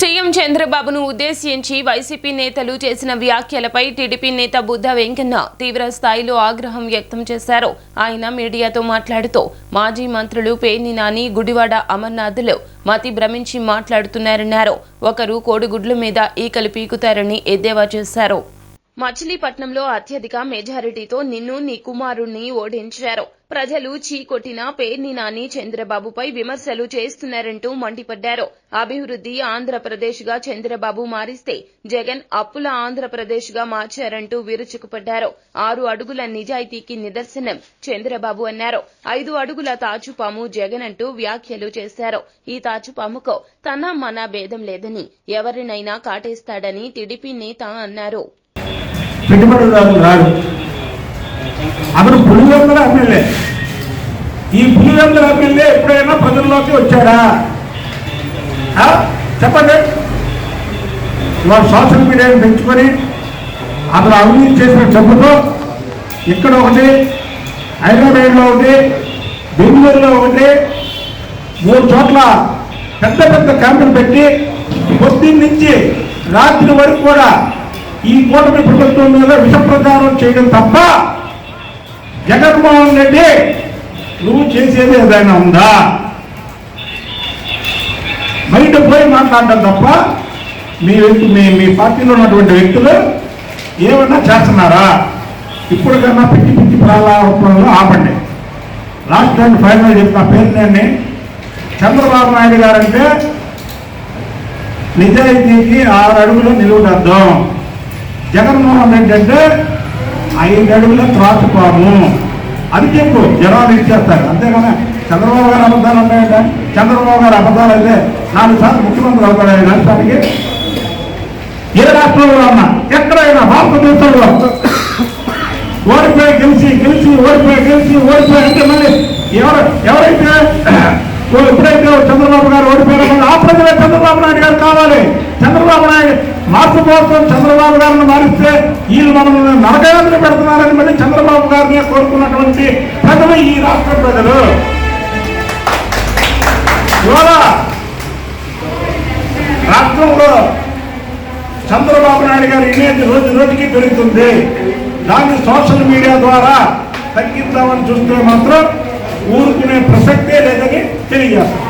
CM చంద్రబాబును ఉద్దేశించి YCP నేతలు చేసిన వ్యాఖ్యలపై టీడీపీ నేత బుద్ధ వెంకన్న తీవ్ర స్థాయిలో ఆగ్రహం వ్యక్తం చేశారు. ఆయన మీడియాతో మాట్లాడుతూ మాజీ మంత్రులు పేర్ని నాని గుడివాడ అమర్నాథ్లు మతి భ్రమించి మాట్లాడుతున్నారన్నారు. ఒకరు కోడిగుడ్ల మీద ఈకలు పీకుతారని ఎద్దేవా చేశారు. మచిలీపట్నంలో అత్యధిక మెజారిటీతో నిన్ను నీ కుమారుణ్ణి ఓడించారు. ప్రజలు చీకొట్టిన పేర్ని నాని చంద్రబాబుపై విమర్శలు చేస్తున్నారంటూ మండిపడ్డారు. అభివృద్ధి ఆంధ్రప్రదేశ్గా చంద్రబాబు మారిస్తే జగన్ అప్పుల ఆంధ్రప్రదేశ్గా మార్చారంటూ విరుచుకుపడ్డారు. ఆరు అడుగుల నిజాయితీకి నిదర్శనం చంద్రబాబు అన్నారు. ఐదు అడుగుల తాచుపాము జగన్ అంటూ వ్యాఖ్యలు చేశారు. ఈ తాచుపాముకు తన మన భేదం లేదని ఎవరినైనా కాటేస్తాడని టీడీపీ నేత అన్నారు. పెట్టుబడిదారులు రాడు. అతను పులివెందుల ఎమ్మెల్యే. ఈ పులివెందుల ఎమ్మెల్యే ఎప్పుడైనా ప్రజల్లోకి వచ్చాడా? చెప్పండి. ఇవాళ సోషల్ మీడియాని పెంచుకొని అతను అవినీతి చేసిన డబ్బుతో ఇక్కడ ఒకటి హైదరాబాద్లో ఒకటి బెంగళూరులో ఒకటి మూడు చోట్ల పెద్ద పెద్ద క్యాంపులు పెట్టి పొద్దున్న నుంచి రాత్రి వరకు కూడా ఈ కూటమి ప్రభుత్వం మీద విష ప్రచారం చేయడం తప్ప జగన్మోహన్ రెడ్డి నువ్వు చేసేది ఏదైనా ఉందా? బయట పోయి మాట్లాడడం తప్ప మీ వ్యక్తి మీ మీ పార్టీలో ఉన్నటువంటి వ్యక్తులు ఏమన్నా చేస్తున్నారా? ఇప్పుడు కన్నా పిచ్చి పిచ్చి ప్రారంభంలో ఆపండి. లాస్ట్ అండ్ ఫైనల్ చెప్పిన పేరు నేను చంద్రబాబు నాయుడు గారంటే నిజాయితీకి ఆరు అడుగులు నిలువుటద్దాం జగన్మోహన్ రెడ్డి అంటే ఐదు అడుగుల త్రాసుపాము అది చెప్పు జనాలు ఇచ్చేస్తారు అంతేగానే చంద్రబాబు గారు అబద్ధాలు ఉన్నాయంట. చంద్రబాబు గారు అబద్ధాలు అయితే నాలుగు సార్లు ముఖ్యమంత్రి అవుతాడు ఆయన రాష్ట్రానికి ఏ రాష్ట్రంలో ఉన్నా ఎక్కడైనా భారతదేశంలో ఓడిపోయి గెలిచి గెలిచి ఓడిపోయి గెలిచి ఓడిపోయి అంటే మళ్ళీ ఎవరు ఎవరైతే ఎప్పుడైతే చంద్రబాబు గారు ఓడిపోయారో ఆ ప్రజలే చంద్రబాబు నాయుడు గారు కావాలి. చంద్రబాబు నాయుడు మార్పు కోసం చంద్రబాబు గారిని మీరు వీళ్ళు మనల్ని నరకాలను పెడుతున్నారని మళ్ళీ చంద్రబాబు గారిని కోరుకున్నటువంటి ప్రజలు ఈ రాష్ట్ర ప్రజలు. ఇవాళ రాష్ట్రంలో చంద్రబాబు నాయుడు గారి ఇమేజ్ రోజు రోజుకి పెరుగుతుంది. దాన్ని సోషల్ మీడియా ద్వారా తగ్గిద్దామని చూస్తే మాత్రం ఊరుకునే ప్రసక్తే లేదని తెలియజేస్తాం.